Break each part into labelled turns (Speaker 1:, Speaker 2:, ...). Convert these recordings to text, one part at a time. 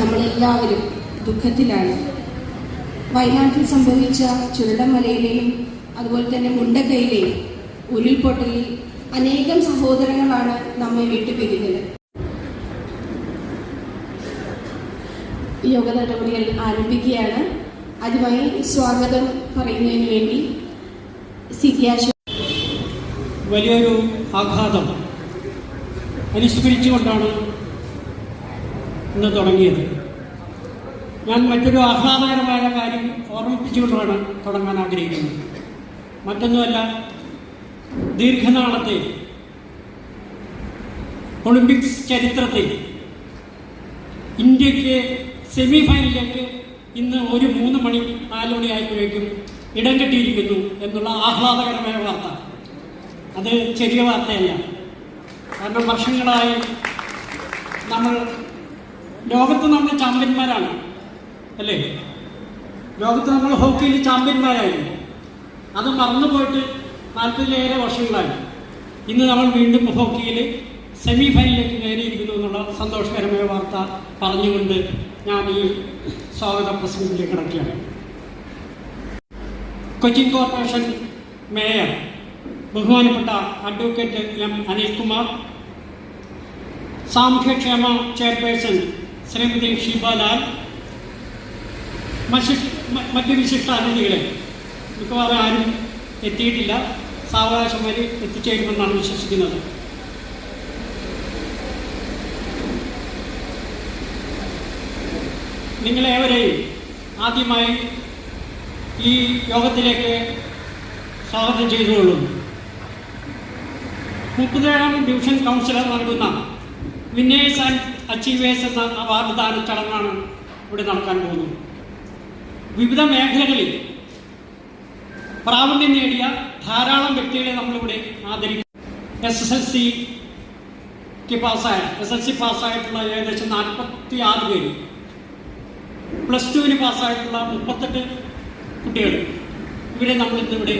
Speaker 1: നമ്മളെല്ലാവരും ദുഃഖത്തിലാണ്. വയനാട്ടിൽ സംഭവിച്ച ചുരുടമലയിലെയും അതുപോലെ തന്നെ മുണ്ടക്കയിലെയും ഉരുൾപൊട്ടലിൽ അനേകം സഹോദരങ്ങളാണ് നമ്മെ വിട്ടുപിരിഞ്ഞത് യോഗ നടപടികൾ ആരംഭിക്കുകയാണ്. അതുമായി സ്വാഗതം പറയുന്നതിന് വേണ്ടി സിദ്യാശ
Speaker 2: വലിയൊരു ആഘാതം. അനുസ്മരിച്ചുകൊണ്ടാണ് ഇന്ന് തുടങ്ങിയത്. ഞാൻ മറ്റൊരു ആഹ്ലാദകരമായ കാര്യം ഓർമ്മിപ്പിച്ചുകൊണ്ടാണ് തുടങ്ങാൻ ആഗ്രഹിക്കുന്നത്. മറ്റൊന്നുമല്ല ദീർഘനാളത്തെ ഒളിമ്പിക്സ് ചരിത്രത്തിൽ ഇന്ത്യയ്ക്ക് സെമി ഫൈനലിലേക്ക് ഇന്ന് ഒരു മൂന്ന് മണി നാല് മണി ആയപ്പോഴേക്കും ഇടം കെട്ടിയിരിക്കുന്നു എന്നുള്ള ആഹ്ലാദകരമായ വാർത്ത. അത് ചെറിയ വാർത്തയല്ല. കാരണം വർഷങ്ങളായി നമ്മൾ ലോകത്ത് നമ്മൾ ചാമ്പ്യന്മാരാണ്. അല്ലേ? ലോകത്ത് നമ്മൾ ഹോക്കിയിൽ ചാമ്പ്യന്മാരായിരുന്നു അത് മറന്നുപോയിട്ട് നാൽപ്പതിലേറെ വർഷങ്ങളായി. ഇന്ന് നമ്മൾ വീണ്ടും ഹോക്കിയിൽ സെമി ഫൈനലിലേക്ക് കയറിയിരിക്കുന്നു എന്നുള്ള സന്തോഷകരമായ വാർത്ത പറഞ്ഞുകൊണ്ട് ഞാൻ ഈ സ്വാഗത പ്രസംഗത്തിലേക്ക് കിടക്കുകയാണ്. കൊച്ചിൻ കോർപ്പറേഷൻ മേയർ ബഹുമാനപ്പെട്ട അഡ്വക്കേറ്റ് എം അനിൽകുമാർ സാമൂഹ്യക്ഷേമ ചെയർപേഴ്സൺ ശ്രീമതി ഷീബാലാൽ മറ്റ് വിശിഷ്ട മിക്കവാറും ആരും എത്തിയിട്ടില്ല. സാവകാശം വരെ എത്തിച്ചേരുമെന്നാണ് വിശ്വസിക്കുന്നത്. നിങ്ങളേവരെയും ആദ്യമായി ഈ യോഗത്തിലേക്ക് സ്വാഗതം ചെയ്തുകൊള്ളുന്നു. മുപ്പത്തേഴാം ഡിവിഷൻ കൗൺസിലർ നൽകുന്ന വിന്നേഴ്സ് ആൻഡ് അച്ചീവേഴ്സ് എന്ന അവാർഡ് ദാന ചടങ്ങാണ് ഇവിടെ നടക്കാൻ പോകുന്നത്. വിവിധ മേഖലകളിൽ പ്രാവീണ്യം നേടിയ ധാരാളം വ്യക്തികളെ നമ്മളിവിടെ ആദരിക്കും എസ് എസ് എൽ സിക്ക് പാസ്സായ എസ് എൽ സി പാസ്സായിട്ടുള്ള ഏകദേശം നാൽപ്പത്തി ആറ് പേര്. പ്ലസ് ടുവിന് പാസ്സായിട്ടുള്ള മുപ്പത്തെട്ട് കുട്ടികൾ ഇവരെ നമ്മൾ ഇന്നിവിടെ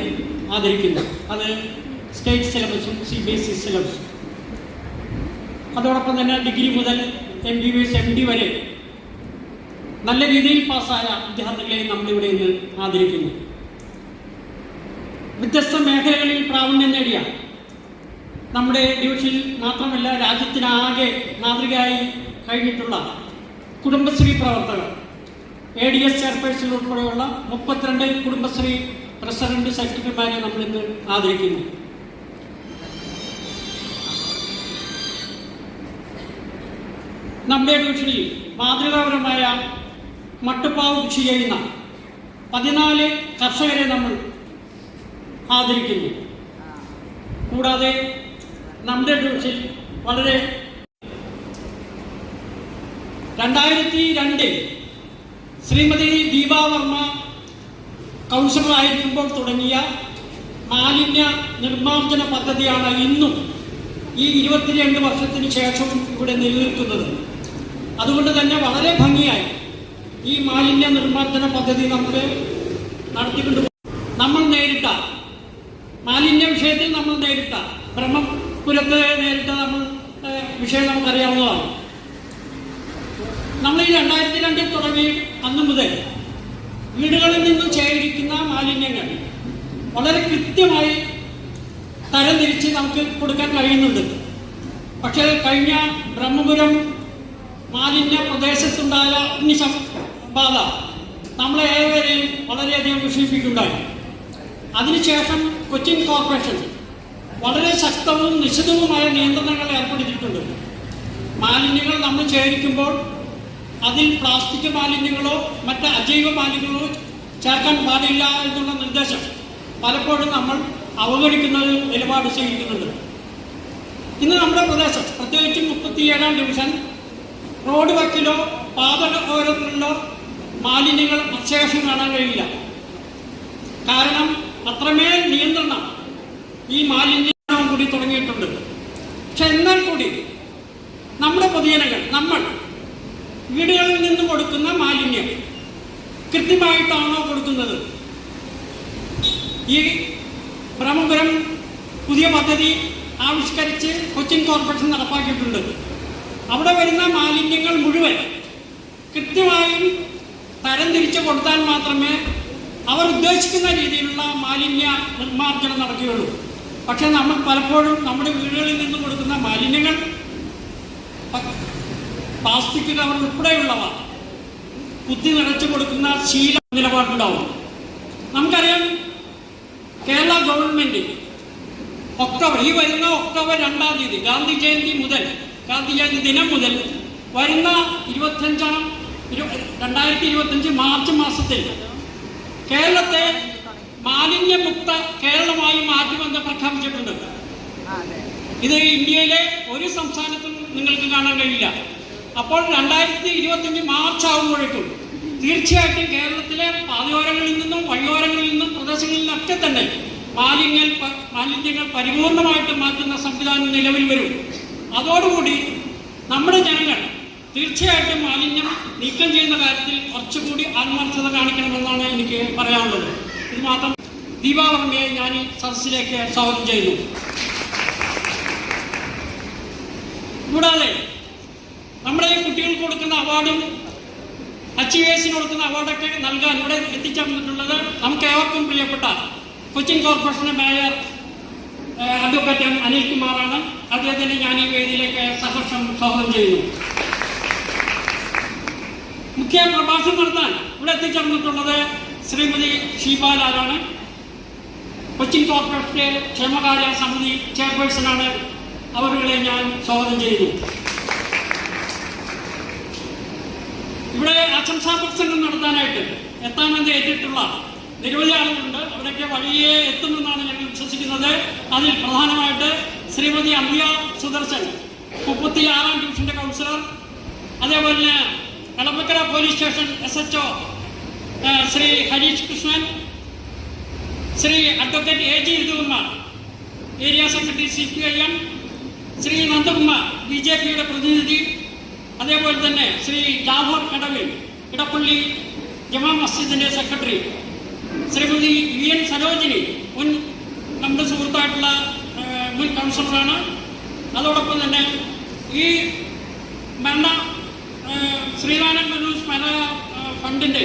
Speaker 2: ആദരിക്കുന്നു. അത് സ്റ്റേറ്റ് സിലബസും സി ബി എസ് ഇ സിലബസും. അതോടൊപ്പം തന്നെ ഡിഗ്രി മുതൽ M B B S M D വരെ നല്ല രീതിയിൽ പാസ്സായ വിദ്യാർത്ഥികളെ നമ്മളിവിടെ ഇന്ന് ആദരിക്കുന്നു. വ്യത്യസ്ത മേഖലകളിൽ പ്രാവീണ്യം നേടിയ നമ്മുടെ ഡിവിഷനിൽ മാത്രമല്ല രാജ്യത്തിനാകെ മാതൃകയായി കഴിഞ്ഞിട്ടുള്ള കുടുംബശ്രീ പ്രവർത്തകർ എ ഡി എസ് ചെയർപേഴ്സൺ ഉൾപ്പെടെയുള്ള മുപ്പത്തിരണ്ട് കുടുംബശ്രീ പ്രസിഡന്റ് സെക്രട്ടറിമാരെ നമ്മളിന്ന് ആദരിക്കുന്നു. നമ്മുടെ ഡിവിഷനിൽ മാതൃകാപരമായ മട്ടുപ്പാവ് കൃഷി ചെയ്യുന്ന പതിനാല് കർഷകരെ നമ്മൾ ആദരിക്കുന്നു. കൂടാതെ നമ്മുടെ ഡിവിഷനിൽ വളരെ രണ്ടായിരത്തി രണ്ടിൽ ശ്രീമതി ദീപാവർമ്മ കൗൺസിലറായിരിക്കുമ്പോൾ തുടങ്ങിയ മാലിന്യ നിർമ്മാർജന പദ്ധതിയാണ് ഇന്നും ഈ ഇരുപത്തിരണ്ട് വർഷത്തിന് ശേഷവും ഇവിടെ നിലനിൽക്കുന്നത്. അതുകൊണ്ട് തന്നെ വളരെ ഭംഗിയായി ഈ മാലിന്യ നിർമ്മാർജന പദ്ധതി നമുക്ക് നടത്തിക്കൊണ്ട് നമ്മൾ നേരിട്ട മാലിന്യ വിഷയത്തിൽ നമ്മൾ നേരിട്ട ബ്രഹ്മപുരത്ത് നേരിട്ട നമ്മൾ വിഷയം നമുക്കറിയാവുന്നതാണ്. നമ്മൾ ഈ രണ്ടായിരത്തി രണ്ടിൽ തുടങ്ങി അന്ന് മുതൽ വീടുകളിൽ നിന്ന് ശേഖരിക്കുന്ന മാലിന്യങ്ങൾ വളരെ കൃത്യമായി തരംതിരിച്ച് നമുക്ക് കൊടുക്കാൻ കഴിയുന്നുണ്ട്. പക്ഷേ കഴിഞ്ഞ ബ്രഹ്മപുരം മാലിന്യ പ്രദേശത്തുണ്ടായ അഗ്നിശ ബാധ നമ്മളെ ഏവരെയും വളരെയധികം വിഷമിപ്പിക്കുന്നുണ്ടായി. അതിനുശേഷം കൊച്ചിൻ കോർപ്പറേഷൻ വളരെ ശക്തവും നിശ്ചിതവുമായ നിയന്ത്രണങ്ങൾ ഏർപ്പെടുത്തിയിട്ടുണ്ട്. മാലിന്യങ്ങൾ നമ്മൾ ശേഖരിക്കുമ്പോൾ അതിൽ പ്ലാസ്റ്റിക് മാലിന്യങ്ങളോ മറ്റ് അജൈവ മാലിന്യങ്ങളോ ചേർക്കാൻ പാടില്ല എന്നുള്ള നിർദ്ദേശം പലപ്പോഴും നമ്മൾ അവഗണിക്കുന്ന ഒരു നിലപാട് സ്വീകരിക്കുന്നുണ്ട്. ഇന്ന് നമ്മുടെ പ്രദേശം പ്രത്യേകിച്ചും മുപ്പത്തിയേഴാം ഡിവിഷൻ റോഡ് വക്കിലോ പാത ഓരത്തിലോ മാലിന്യങ്ങൾ അശേഷം കാണാൻ കഴിയില്ല. കാരണം അത്രമേൽ നിയന്ത്രണം ഈ മാലിന്യം കൂടി തുടങ്ങിയിട്ടുണ്ട്. പക്ഷെ എന്നാൽ കൂടി നമ്മുടെ പൊതുജനങ്ങൾ നമ്മൾ വീടുകളിൽ നിന്ന് കൊടുക്കുന്ന മാലിന്യം കൃത്യമായിട്ടാണോ കൊടുക്കുന്നത്? ഈ ബ്രഹ്മപുരം പുതിയ പദ്ധതി ആവിഷ്കരിച്ച് കൊച്ചിൻ കോർപ്പറേഷൻ നടപ്പാക്കിയിട്ടുണ്ട്. അവിടെ വരുന്ന മാലിന്യങ്ങൾ മുഴുവൻ കൃത്യമായും തരംതിരിച്ച് കൊടുത്താൽ മാത്രമേ അവർ ഉദ്ദേശിക്കുന്ന രീതിയിലുള്ള മാലിന്യ നിർമ്മാർജനം നടക്കുകയുള്ളൂ. പക്ഷെ നമ്മൾ പലപ്പോഴും നമ്മുടെ വീടുകളിൽ നിന്ന് കൊടുക്കുന്ന മാലിന്യങ്ങൾ പ്ലാസ്റ്റിക് കവർ ഉൾപ്പെടെയുള്ളവ കുത്തി നിറച്ചു കൊടുക്കുന്ന ശീല നിലപാടുണ്ടാവും. നമുക്കറിയാം കേരള ഗവൺമെന്റ് ഒക്ടോബർ ഈ വരുന്ന ഒക്ടോബർ രണ്ടാം തീയതി ഗാന്ധി ജയന്തി മുതൽ ഗാന്ധി ജയന്തി ദിനം മുതൽ വരുന്ന ഇരുപത്തഞ്ചാം ഇരു രണ്ടായിരത്തി ഇരുപത്തഞ്ച് മാർച്ച് മാസത്തിൽ കേരളത്തെ മാലിന്യമുക്ത കേരളമായി മാറ്റുമെന്ന് പ്രഖ്യാപിച്ചിട്ടുണ്ട്. ഇത് ഇന്ത്യയിലെ ഒരു സംസ്ഥാനത്തും നിങ്ങൾക്ക് കാണാൻ കഴിയില്ല. അപ്പോൾ രണ്ടായിരത്തി ഇരുപത്തഞ്ച് മാർച്ച് ആകുമ്പോഴേക്കും തീർച്ചയായിട്ടും കേരളത്തിലെ പാതയോരങ്ങളിൽ നിന്നും വഴിയോരങ്ങളിൽ നിന്നും പ്രദേശങ്ങളിൽ നിന്നൊക്കെ തന്നെ മാലിന്യങ്ങൾ മാലിന്യങ്ങൾ പരിപൂർണമായിട്ട് മാറ്റുന്ന സംവിധാനം നിലവിൽ വരും. അതോടുകൂടി നമ്മുടെ ജനങ്ങൾ തീർച്ചയായിട്ടും മാലിന്യം നീക്കം ചെയ്യുന്ന കാര്യത്തിൽ കുറച്ചുകൂടി ആത്മാർത്ഥത കാണിക്കണമെന്നാണ് എനിക്ക് പറയാനുള്ളത്. ഇത് മാത്രം ദീപാവർമ്മയെ ഞാൻ ഈ സദസ്സിലേക്ക് സ്വാഗതം ചെയ്യുന്നു. കൂടാതെ നമ്മുടെ ഈ കുട്ടികൾക്ക് കൊടുക്കുന്ന അവാർഡും അച്ചീവേഴ്സിന് കൊടുക്കുന്ന അവാർഡൊക്കെ നൽകാൻ ഇവിടെ എത്തിച്ചേർന്നിട്ടുള്ളത് നമുക്ക് ഏവർക്കും പ്രിയപ്പെട്ട കൊച്ചിൻ കോർപ്പറേഷന്റെ മേയർ അഡ്വക്കേറ്റ് എം അനിൽകുമാറാണ്. അദ്ദേഹത്തിന് ഞാൻ ഈ വേദിയിലേക്ക് സഹർഷം സ്വാഗതം ചെയ്യുന്നു. മുഖ്യ പ്രഭാഷണം നടത്താൻ ഇവിടെ എത്തിച്ചേർന്നിട്ടുള്ളത് ശ്രീമതി ഷീബാലാലാണ് കൊച്ചിൻ കോർപ്പറേഷന്റെ ക്ഷേമകാര്യ സമിതി ചെയർപേഴ്സണാണ് അവരുടെ ഞാൻ സ്വാഗതം ചെയ്യുന്നു. ഇവിടെ ആശംസാ പ്രസംഗം നടത്താനായിട്ട് എത്താമെന്ന് ഏറ്റിട്ടുള്ള നിരവധി ആളുകളുണ്ട് അവരൊക്കെ വഴിയെ എത്തുമെന്നാണ് ഞങ്ങൾ വിശ്വസിക്കുന്നത്. അതിൽ പ്രധാനമായിട്ട് ശ്രീമതി അമ്പിയ സുദർശൻ മുപ്പത്തി ആറാം ഡിവിഷന്റെ കൗൺസിലർ അതേപോലെ തന്നെ Kalappakkara police station S Shri Harish Krishnan Shri advocate A G ഇതുകുമാർ area secretary C P I M Shri Nandakumar B J പിയുടെ പ്രതിനിധി അതേപോലെ തന്നെ ശ്രീ ജാഫർ കടവിൽ ഇടപ്പള്ളി ജമാ മസ്ജിദിന്റെ secretary Shrimati V N Sarojini മുൻ നമ്മുടെ സുഹൃത്തായിട്ടുള്ള മുൻ കൗൺസിലറാണ്. അതോടൊപ്പം തന്നെ ഈ മരണ ശ്രീരാമൻ ഗുരു സ്മരണ സ്മാരകത്തിന്റെ ഫണ്ടിന്റെ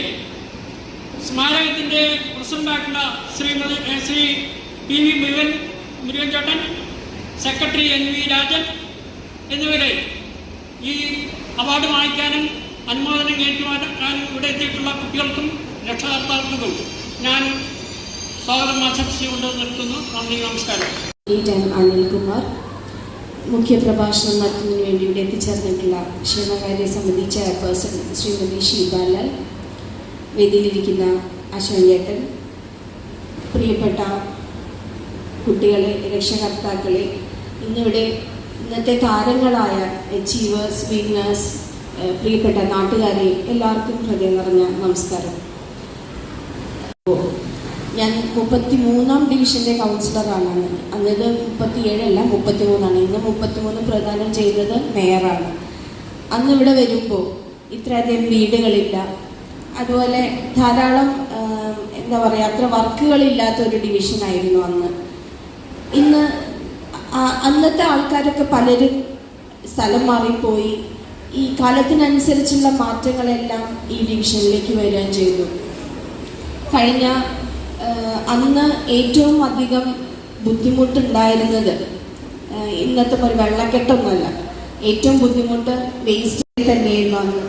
Speaker 2: സ്മാരകത്തിന്റെ പ്രസിഡന്റായിട്ടുള്ള ശ്രീമതി ശ്രീ പി വി മുരുകൻ മുരുകൻ ചേട്ടൻ സെക്രട്ടറി എൻ വി രാജൻ എന്നിവരെ ഈ അവാർഡ് വാങ്ങിക്കാനും അനുമോദനം ഏറ്റുമാറ്റാനും ഇവിടെ എത്തിയിട്ടുള്ള കുട്ടികൾക്കും രക്ഷകർത്താക്കൾക്കും ഞാൻ സ്വാഗതം ആശംസിച്ചുകൊണ്ട് നമസ്കാരം.
Speaker 1: എം അനിൽകുമാർ മുഖ്യപ്രഭാഷണം നടത്തുന്നതിന് വേണ്ടി ഇവിടെ എത്തിച്ചേർന്നിട്ടുള്ള ക്ഷേമകാര്യ സമിതി ചെയർപേഴ്സൺ ശ്രീമതി ഷീബാലാൽ വേദിയിലിരിക്കുന്ന അശോകേട്ടൻ പ്രിയപ്പെട്ട കുട്ടികളെ രക്ഷകർത്താക്കളെ ഇന്നിവിടെ ഇന്നത്തെ താരങ്ങളായ അച്ചീവേഴ്സ് വിന്നേഴ്സ് പ്രിയപ്പെട്ട നാട്ടുകാരെ എല്ലാവർക്കും ഹൃദയം നിറഞ്ഞ നമസ്കാരം. ഞാൻ മുപ്പത്തി മൂന്നാം ഡിവിഷന്റെ കൗൺസിലറാണ്. അന്നത് മുപ്പത്തി ഏഴല്ല മുപ്പത്തി മൂന്നാണ് ഇന്ന് മുപ്പത്തി മൂന്ന് പ്രദാനം ചെയ്യുന്നത് മേയറാണ്. അന്ന് ഇവിടെ വരുമ്പോൾ ഇത്രയധികം വീടുകളില്ല. അതുപോലെ ധാരാളം എന്താ പറയുക അത്ര വർക്കുകളില്ലാത്ത ഒരു ഡിവിഷൻ ആയിരുന്നു അന്ന്. ഇന്ന് അന്നത്തെ ആൾക്കാരൊക്കെ പലരും സ്ഥലം മാറിപ്പോയി. ഈ കാലത്തിനനുസരിച്ചുള്ള മാറ്റങ്ങളെല്ലാം ഈ ഡിവിഷനിലേക്ക് വരികയും ചെയ്തു. കഴിഞ്ഞ അന്ന് ഏറ്റവും അധികം ബുദ്ധിമുട്ടുണ്ടായിരുന്നത് ഇന്നത്തെ പോലെ വെള്ളക്കെട്ടൊന്നുമല്ല. ഏറ്റവും ബുദ്ധിമുട്ട് വേസ്റ്റ് തന്നെയായിരുന്നു അന്ന്.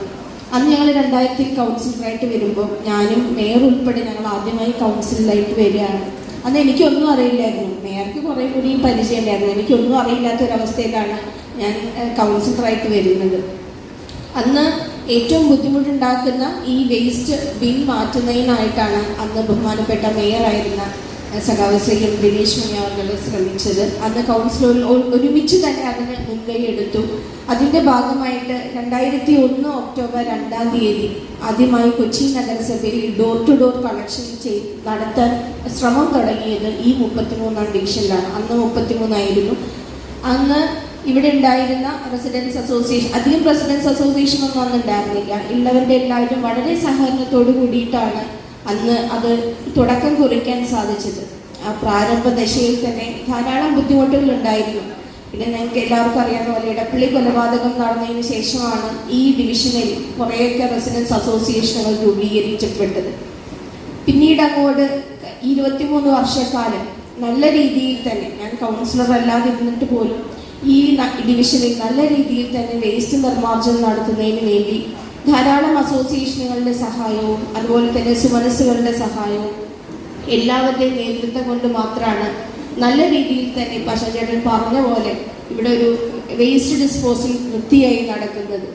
Speaker 1: അന്ന് ഞങ്ങൾ രണ്ടായിരത്തി കൗൺസിലറായിട്ട് വരുമ്പോൾ ഞാനും മേയർ ഉൾപ്പെടെ ഞങ്ങൾ ആദ്യമായി കൗൺസിലറായിട്ട് വരികയാണ്. അന്ന് എനിക്കൊന്നും അറിയില്ലായിരുന്നു. മേയർക്ക് കുറേ കൂടി പരിചയം ഉണ്ടായിരുന്നു എനിക്കൊന്നും അറിയില്ലാത്ത ഒരവസ്ഥയിലാണ് ഞാൻ കൗൺസിലറായിട്ട് വരുന്നത്. അന്ന് ഏറ്റവും ബുദ്ധിമുട്ടുണ്ടാക്കുന്ന ഈ വേസ്റ്റ് ബിൻ മാറ്റുന്നതിനായിട്ടാണ് അന്ന് ബഹുമാനപ്പെട്ട മേയറായിരുന്ന സഖാവ് ശ്രീ ദിനേശ് അവർ ശ്രമിച്ചത്. അന്ന് കൗൺസിലർ ഒരുമിച്ച് തന്നെ അതിന് മുൻകൈ എടുത്തു അതിന്റെ ഭാഗമായിട്ട് രണ്ടായിരത്തി ഒന്ന് ഒക്ടോബർ രണ്ടാം തീയതി ആദ്യമായി കൊച്ചി നഗരസഭയിൽ ഡോർ ടു ഡോർ കളക്ഷൻ ചെയ്ത് നടത്താൻ ശ്രമം തുടങ്ങിയത് ഈ മുപ്പത്തിമൂന്നാം ഡിവിഷനിലാണ്. അന്ന് മുപ്പത്തിമൂന്നായിരുന്നു. അന്ന് ഇവിടെ ഉണ്ടായിരുന്ന റെസിഡൻസ് അസോസിയേഷൻ അധികം റെസിഡൻസ് അസോസിയേഷൻ ഒന്നും അന്ന് ഉണ്ടായിരുന്നില്ല. ഉള്ളവരുടെ എല്ലാവരും വളരെ സഹകരണത്തോട് കൂടിയിട്ടാണ് അന്ന് അത് തുടക്കം കുറിക്കാൻ സാധിച്ചത്. ആ പ്രാരംഭ ദശയിൽ തന്നെ ധാരാളം ബുദ്ധിമുട്ടുകൾ ഉണ്ടായിരുന്നു. പിന്നെ ഞങ്ങൾക്ക് എല്ലാവർക്കും അറിയാവുന്ന പോലെ ഇടപ്പള്ളി കൊലപാതകം നടന്നതിന് ശേഷമാണ് ഈ ഡിവിഷനിൽ കുറേയൊക്കെ റെസിഡൻസ് അസോസിയേഷനുകൾ രൂപീകരിക്കപ്പെട്ടത്. പിന്നീട് അങ്ങോട്ട് ഇരുപത്തിമൂന്ന് വർഷക്കാലം നല്ല രീതിയിൽ തന്നെ ഞാൻ കൗൺസിലർ അല്ലാതിരുന്നിട്ട് പോലും ഈ ഡിവിഷനിൽ നല്ല രീതിയിൽ തന്നെ വേസ്റ്റ് നിർമ്മാർജനം നടത്തുന്നതിന് വേണ്ടി ധാരാളം അസോസിയേഷനുകളുടെ സഹായവും അതുപോലെ തന്നെ സുമനസ്സുകളുടെ സഹായവും എല്ലാവരുടെയും നേതൃത്വം കൊണ്ട് മാത്രമാണ് നല്ല രീതിയിൽ തന്നെ ഇപ്പം അശോചേട്ടൻ പറഞ്ഞ പോലെ ഇവിടെ ഒരു വേസ്റ്റ് ഡിസ്പോസൽ വൃത്തിയായി നടക്കുന്നത്.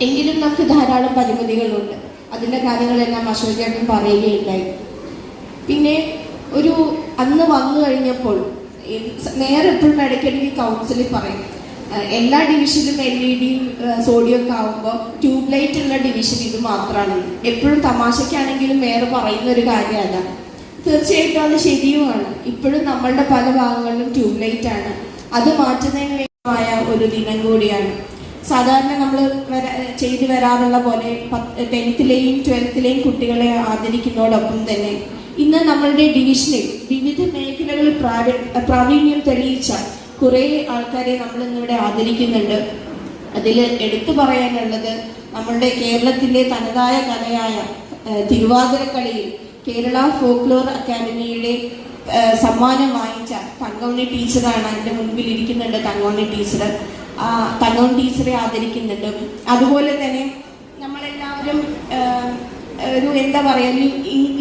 Speaker 1: എങ്കിലും നമുക്ക് ധാരാളം പരിമിതികളുണ്ട്. അതിന്റെ കാര്യങ്ങളെല്ലാം അശോചേട്ടൻ പറയുകയുണ്ടായി. പിന്നെ ഒരു അന്ന് വന്നു കഴിഞ്ഞപ്പോൾ മേയർ എപ്പോഴും ഇടയ്ക്കിടയ്ക്ക് കൗൺസിലിൽ പറയും. എല്ലാ ഡിവിഷനിലും എൽ ഇ ഡിയും സോഡിയം ഒക്കെ ആകുമ്പോൾ ട്യൂബ് ലൈറ്റ് ഉള്ള ഡിവിഷൻ ഇത് മാത്രമാണ് എപ്പോഴും തമാശയ്ക്കാണെങ്കിലും മേയർ പറയുന്ന ഒരു കാര്യമല്ല. തീർച്ചയായിട്ടും അത് ശരിയുമാണ്. ഇപ്പോഴും നമ്മളുടെ പല ഭാഗങ്ങളിലും ട്യൂബ് ലൈറ്റ് ആണ്. അത് മാറ്റുന്നതിന് വേണ്ടിയ ഒരു ദിനം കൂടിയാണ്. സാധാരണ നമ്മൾ ചെയ്തു വരാറുള്ള പോലെ ടെൻത്തിലെയും ട്വൽത്തിലെയും കുട്ടികളെ ആദരിക്കുന്നതോടൊപ്പം തന്നെ ഇന്ന് നമ്മളുടെ ഡിവിഷനിൽ വിവിധ മേഖലകളിൽ പ്രാവീ- പ്രാവീണ്യം തെളിയിച്ച കുറേ ആൾക്കാരെ നമ്മൾ ഇന്നിവിടെ ആദരിക്കുന്നുണ്ട്. അതിൽ എടുത്തു പറയാനുള്ളത് നമ്മളുടെ കേരളത്തിന്റെ തനതായ കലയായ തിരുവാതിരക്കളിയിൽ കേരള ഫോക്ലോർ അക്കാദമിയുടെ സമ്മാനം വാങ്ങിച്ച തങ്കോണി ടീച്ചറാണ് എന്റെ മുൻപിൽ ഇരിക്കുന്നുണ്ട് തങ്കോണി ടീച്ചർ ആ തങ്കമണി ടീച്ചറെ ആദരിക്കുന്നുണ്ട്. അതുപോലെ തന്നെ നമ്മളെല്ലാവരും ഒരു എന്താ പറയുക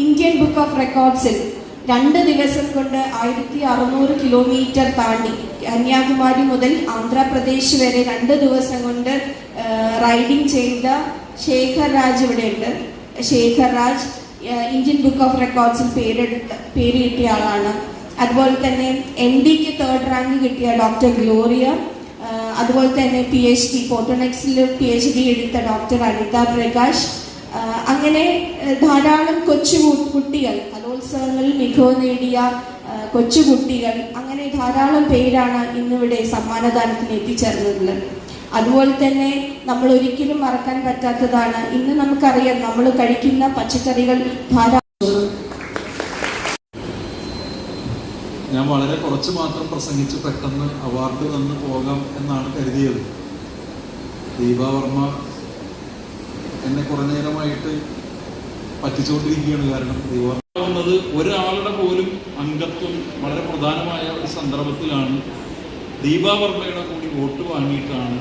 Speaker 1: ഇന്ത്യൻ ബുക്ക് ഓഫ് റെക്കോർഡ്സിൽ രണ്ട് ദിവസം കൊണ്ട് ആയിരത്തി അറുന്നൂറ് കിലോമീറ്റർ താണ്ടി കന്യാകുമാരി മുതൽ ആന്ധ്രാപ്രദേശ് വരെ രണ്ട് ദിവസം കൊണ്ട് റൈഡിങ് ചെയ്ത ശേഖർ രാജ് ഇവിടെയുണ്ട്. Shekhar Raj Indian book of റെക്കോർഡ്സിൽ പേരെടുത്ത പേര് കിട്ടിയ ആളാണ്. അതുപോലെ തന്നെ എൻ ഡിക്ക് തേർഡ് റാങ്ക് കിട്ടിയ ഡോക്ടർ ഗ്ലോറിയ അതുപോലെ തന്നെ പി എച്ച് ഡി ഫോട്ടോണിക്സിൽ പി എച്ച് ഡി എടുത്ത ഡോക്ടർ അനിത പ്രകാശ്. അങ്ങനെ ധാരാളം കൊച്ചു കുട്ടികൾ കലോത്സവങ്ങളിൽ മികവ് നേടിയ കൊച്ചുകുട്ടികൾ കൊച്ചു കുട്ടികൾ അങ്ങനെ ധാരാളം പേരാണ് ഇന്നിവിടെ സമ്മാനദാനത്തിന് എത്തിച്ചേർന്നിട്ടുള്ളത് അതുപോലെ തന്നെ നമ്മൾ ഒരിക്കലും മറക്കാൻ പറ്റാത്തതാണ്. ഇന്ന് നമുക്കറിയാം നമ്മൾ കഴിക്കുന്ന പച്ചക്കറികൾ ധാരാളം.
Speaker 3: ഞാൻ വളരെ കുറച്ച് മാത്രം പ്രസംഗിച്ച് പെട്ടെന്ന് അവാർഡ് തന്നു പോകാം എന്നാണ് കരുതിയത്. ദീപാവർമ്മ എന്നെ കുറേ നേരമായിട്ട് പറ്റിച്ചുകൊണ്ടിരിക്കുകയാണ് കാരണം ദീപാവർമ്മ ഒരാളുടെ പോലും അംഗത്വം വളരെ പ്രധാനമായ ഒരു സന്ദർഭത്തിലാണ് ദീപാവർമ്മയുടെ കൂടി വോട്ട് വാങ്ങിയിട്ടാണ്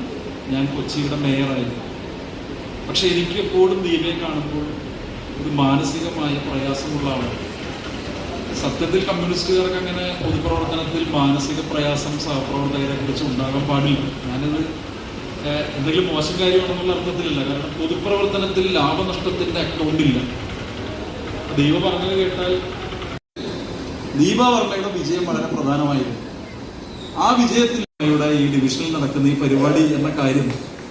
Speaker 3: ഞാൻ കൊച്ചിയുടെ മേയറായത്. പക്ഷെ എനിക്ക് എപ്പോഴും ദീപയെ കാണുമ്പോൾ ഒരു മാനസികമായ പ്രയാസമുള്ള ആളാണ്. സത്യത്തിൽ കമ്മ്യൂണിസ്റ്റുകാർക്ക് അങ്ങനെ പൊതുപ്രവർത്തനത്തിൽ മാനസിക പ്രയാസം സഹപ്രവർത്തകരെ കുറിച്ച് ഉണ്ടാകാൻ പാടില്ല. ഞാനത് എന്തെങ്കിലും മോശം കാര്യമാണെന്നുള്ള അർത്ഥത്തിലല്ല. കാരണം പൊതുപ്രവർത്തനത്തിൽ ലാഭനഷ്ടത്തിന്റെ അക്കൗണ്ട് ഇല്ല. ദൈവ പറഞ്ഞത് കേട്ടാൽ ദീപാവർമ്മയുടെ വിജയം വളരെ പ്രധാനമായിരുന്നു. ആ വിജയത്തിൽ ഈ ഡിവിഷനിൽ നടക്കുന്ന ഈ പരിപാടി എന്ന കാര്യം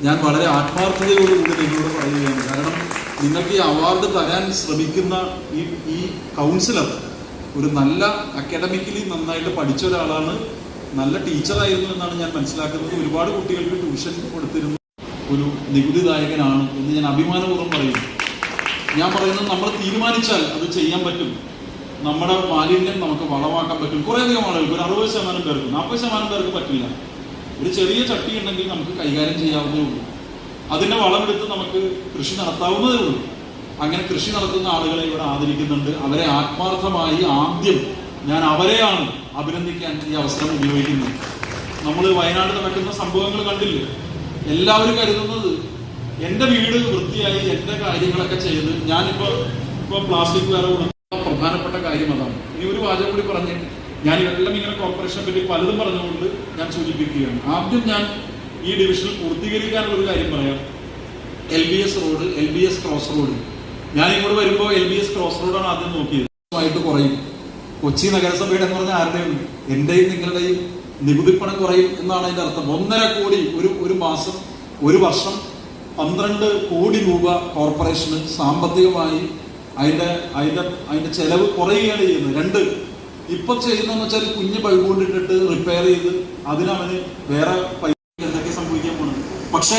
Speaker 3: ഞാൻ വളരെ ആത്മാർത്ഥതയോടുകൂടി നിങ്ങളോട് പറയുകയാണ്. കാരണം നിങ്ങൾക്ക് ഈ അവാർഡ് തരാൻ ശ്രമിക്കുന്ന ഈ ഈ കൗൺസിലർ ഒരു നല്ല അക്കാഡമിക്കലി നന്നായിട്ട് പഠിച്ച ഒരാളാണ് നല്ല ടീച്ചറായിരുന്നു എന്നാണ് ഞാൻ മനസ്സിലാക്കുന്നത്. ഒരുപാട് കുട്ടികൾക്ക് ട്യൂഷൻ കൊടുത്തിരുന്നു ഒരു നികുതിദായകനാണ് എന്ന് ഞാൻ അഭിമാനപൂർവം പറയുന്നു. ഞാൻ പറയുന്നത് നമ്മൾ തീരുമാനിച്ചാൽ അത് ചെയ്യാൻ പറ്റും. നമ്മുടെ മാലിന്യം നമുക്ക് വളമാക്കാൻ പറ്റും. കുറേയധികം ആളുകൾക്ക് ഒരു അറുപത് ശതമാനം പേർക്ക് നാൽപ്പത് ശതമാനം പേർക്ക് പറ്റില്ല. ഒരു ചെറിയ ചട്ടി ഉണ്ടെങ്കിൽ നമുക്ക് കൈകാര്യം ചെയ്യാവുന്നേ ഉള്ളൂ. അതിന്റെ വളമെടുത്ത് നമുക്ക് കൃഷി നടത്താവുന്നതേ ഉള്ളൂ. അങ്ങനെ കൃഷി നടത്തുന്ന ആളുകളെ ഇവിടെ ആദരിക്കുന്നുണ്ട്. അവരെ ആത്മാർത്ഥമായി ആദ്യം ഞാൻ അവരെയാണ് അഭിനന്ദിക്കാൻ ഈ അവസരം ഉപയോഗിക്കുന്നത് നമ്മൾ വയനാട് നടക്കുന്ന സംഭവങ്ങൾ കണ്ടില്ലേ? എല്ലാവരും കരുതുന്നത് എന്റെ വീട് വൃത്തിയായി എന്റെ കാര്യങ്ങളൊക്കെ ചെയ്ത് ഞാനിപ്പോൾ ഇപ്പോൾ പ്ലാസ്റ്റിക് വേറെ കൊടുക്കുന്ന പ്രധാനപ്പെട്ട കാര്യം അതാണ്. ഇനി ഒരു വാചകം കൂടി പറഞ്ഞ് ഞാൻ ഇതെല്ലാം ഇങ്ങനെ കോർപ്പറേഷനെ പറ്റി പലതും പറഞ്ഞുകൊണ്ട് ഞാൻ സൂചിപ്പിക്കുകയാണ്. ആദ്യം ഞാൻ ഈ ഡിവിഷനിൽ പൂർത്തീകരിക്കാനുള്ള ഒരു കാര്യം പറയാം. L B S road L B S cross road. ഞാൻ ഇങ്ങോട്ട് വരുമ്പോൾ എൽ ബി എസ് ക്രോസ് റോഡാണ് ആദ്യം നോക്കിയത്. ആയിട്ട് കുറയും. കൊച്ചി നഗരസഭയുടെ എന്ന് പറഞ്ഞാൽ ആരുടെയും എന്റെയും നിങ്ങളുടെയും നികുതിപ്പണം കുറയും എന്നാണ് അതിന്റെ അർത്ഥം. ഒന്നര കോടി ഒരു ഒരു മാസം ഒരു വർഷം പന്ത്രണ്ട് കോടി രൂപ കോർപ്പറേഷന് സാമ്പത്തികമായി അതിന്റെ അതിന്റെ അതിന്റെ ചെലവ് കുറയുകയാണ് ചെയ്യുന്നത്. രണ്ട് ഇപ്പൊ ചെയ്യുന്നതെന്ന് വെച്ചാൽ കുഞ്ഞ് ബൾബ് കൊണ്ടിട്ടിട്ട് റിപ്പയർ ചെയ്ത് അതിനവന് വേറെ പൈസ എന്തൊക്കെ സംഭവിക്കാൻ പോകുന്നത് പക്ഷേ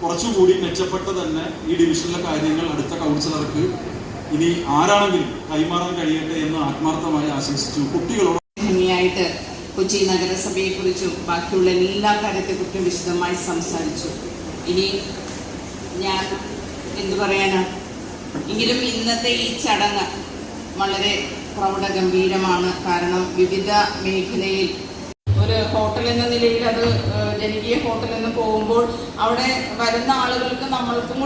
Speaker 3: കുറച്ചുകൂടി മെച്ചപ്പെട്ട തന്നെ ഈ ഡിവിഷനിലെ കാര്യങ്ങൾ അടുത്ത കൗൺസിലർക്ക് ഇനി ആരാണെങ്കിലും കൈമാറാൻ കഴിയട്ടെ എന്ന് ആത്മാർത്ഥമായി ആശംസിച്ചു. കുട്ടികളോട്
Speaker 4: ഭംഗിയായിട്ട് കൊച്ചി നഗരസഭയെക്കുറിച്ചും ബാക്കിയുള്ള എല്ലാ കാര്യത്തെ കാര്യത്തെക്കുറിച്ചും വിശദമായി സംസാരിച്ചു. ഇനി ഞാൻ എന്തു പറയാനാ? എങ്കിലും ഇന്നത്തെ ഈ ചടങ്ങ് വളരെ പ്രൗഢഗംഭീരമാണ്. കാരണം വിവിധ മേഖലയിൽ ഒരു ഹോട്ടൽ എന്ന നിലയിൽ അത് ജനകീയ ഹോട്ടൽ എന്ന് പോകുമ്പോൾ അവിടെ വരുന്ന ആളുകൾക്ക് നമ്മൾക്കും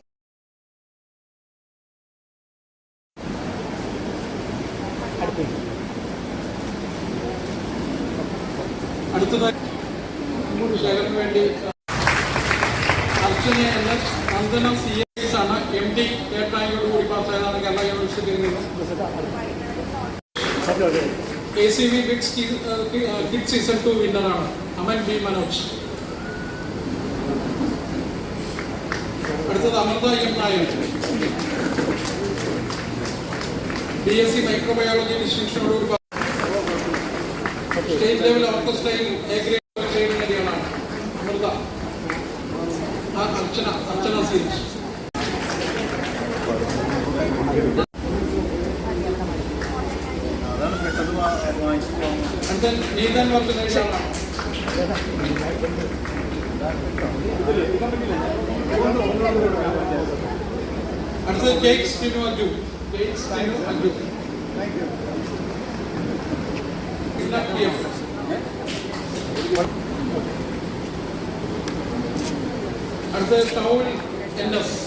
Speaker 5: അടുത്തതായി ഷെയറിന് വേണ്ടി Archana N S Nandana C S ആണ് എം ഡി ഏട്ടായിയോട് കൂടി പാസ്സായതാണ് കേരള യൂണിവേഴ്സിറ്റിയിൽ നിന്നും A C V kids kid season two വിന്നറാണ് Aman B Manoj. അടുത്തത് Amritha M Nair. B S C microbiology കൂടി സ്റ്റേറ്റ് ലെവൽ ഓർക്കസ്ട്രയിൽ എ ഗ്രേഡ് ഗ്രേഡ് നേടിയവളാണ് അമൃത. അർച്ചന അർച്ചന സി അടുത്ത നീതൻ വർക്ക് നേടിയ ആളാണ് കേക്സ് ടിനു അജു കേക്സ് ടിനു ഇല്ല പി എഫ് അടുത്തത് town N S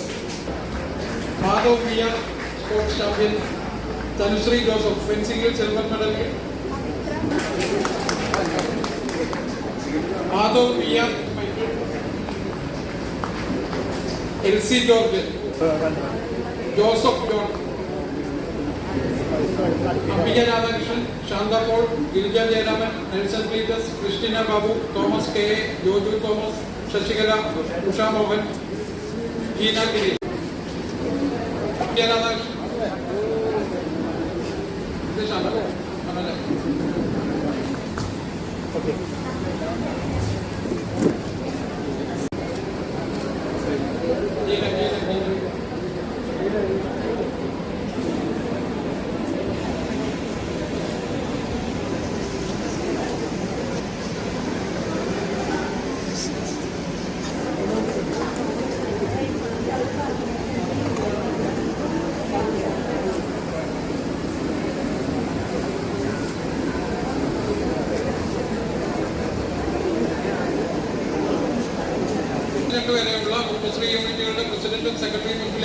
Speaker 5: Madhav R sports champion. Thanushree Joseph ഫെൻസിംഗിൽ silver medal. Madhav R L C George. Joseph John Ambika Radhakrishnan Shantha Paul Girija Jayaraman Nelson Cletus Christina Babu Thomas K A Joju Thomas Sasikala Usha Mohan Jeena Giri Ambika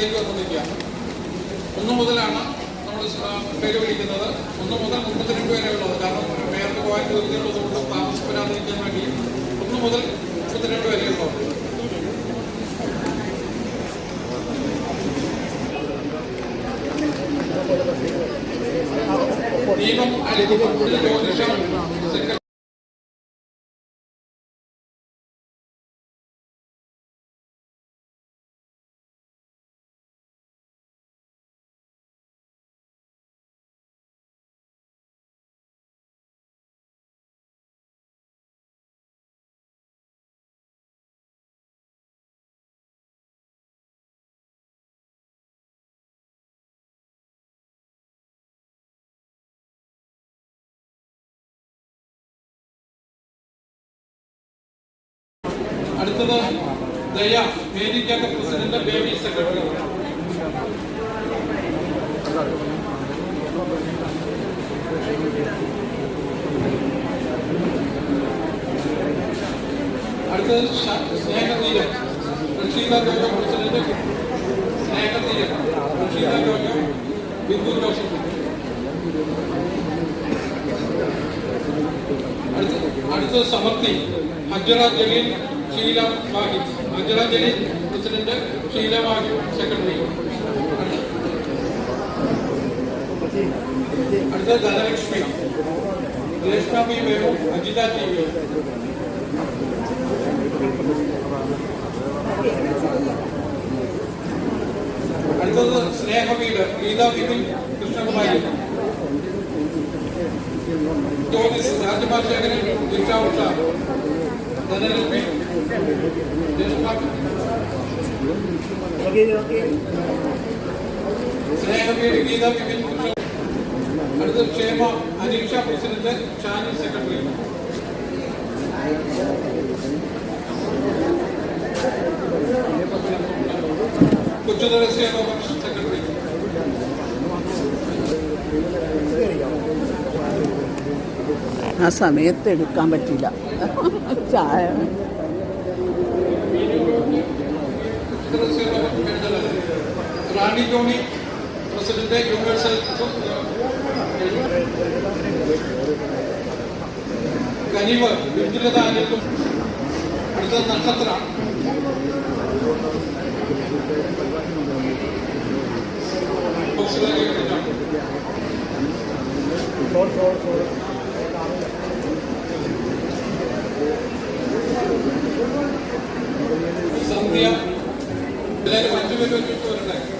Speaker 5: സെക്രട്ടറിയും വന്നിരിക്കുക ഒന്നു മുതലാണ് നമ്മൾ പേര് വിളിക്കുന്നത്. ഒന്ന് മുതൽ മുപ്പത്തിരണ്ട് വരെയുള്ളത് കാരണം മേയർക്ക് പോകാൻ താമസം വരാതിരിക്കാൻ വേണ്ടി ഒന്ന് മുതൽ മുപ്പത്തിരണ്ട് വരെയുള്ളത് നിയമം അല്ലെങ്കിൽ ജ്യോതിഷം അടുത്തത് ദയ മേരിക്കാക്ക പ്രസിഡന്റ് ബേബി സെക്രട്ടറി അടുത്തത് ശ- സ്നേഹതീരം റഷീദ ജോജോ പ്രസിഡന്റ് സ്നേഹതീരം റഷീദ ജോജോ ബിന്ദു ജോസഫ് അടുത്ത അടുത്തത് സമർത്തി ഹജറ ജലീൽ ഷീല വാഹി അഞ്ജലാഞ്ജലി പ്രസിഡന്റ് ഷീല വാഹി സെക്രട്ടറി. അടുത്ത ധനലക്ഷ്മി. ജ്യേഷ്ഠ പി വേണു അജിത ടി വേണു. അടുത്തത് സ്നേഹവീട് ഗീത വിപിൻ കൃഷ്ണകുമാരി. ജോലിസ് രാജമാശേഖരൻ ദീക്ഷ ഉഷ ധനലക്ഷ്മി ജ്യേഷ്ഠ സ്നേഹവീട് ഗീത വിപിൻ കൃഷ്ണ അടുത്ത ക്ഷേമ അനീക്ഷ പ്രസിഡന്റ് ഷാനി സെക്രട്ടറി കൊച്ചുതല സേവ സെക്രട്ടറി
Speaker 6: ആ സമയത്ത് എടുക്കാൻ പറ്റില്ല. ചായ.
Speaker 5: റാണി ജോണി പ്രസിഡന്റ് യൂണിവേഴ്സൽ കനിവ് ബിന്ദുലത അനിൽക്കും അടുത്ത നക്ഷത്ര ബോക്സിലെ കേട്ടിട്ടാണ് സന്ധ്യ എല്ലാവരും അഞ്ചു പേര് വെച്ചിട്ട്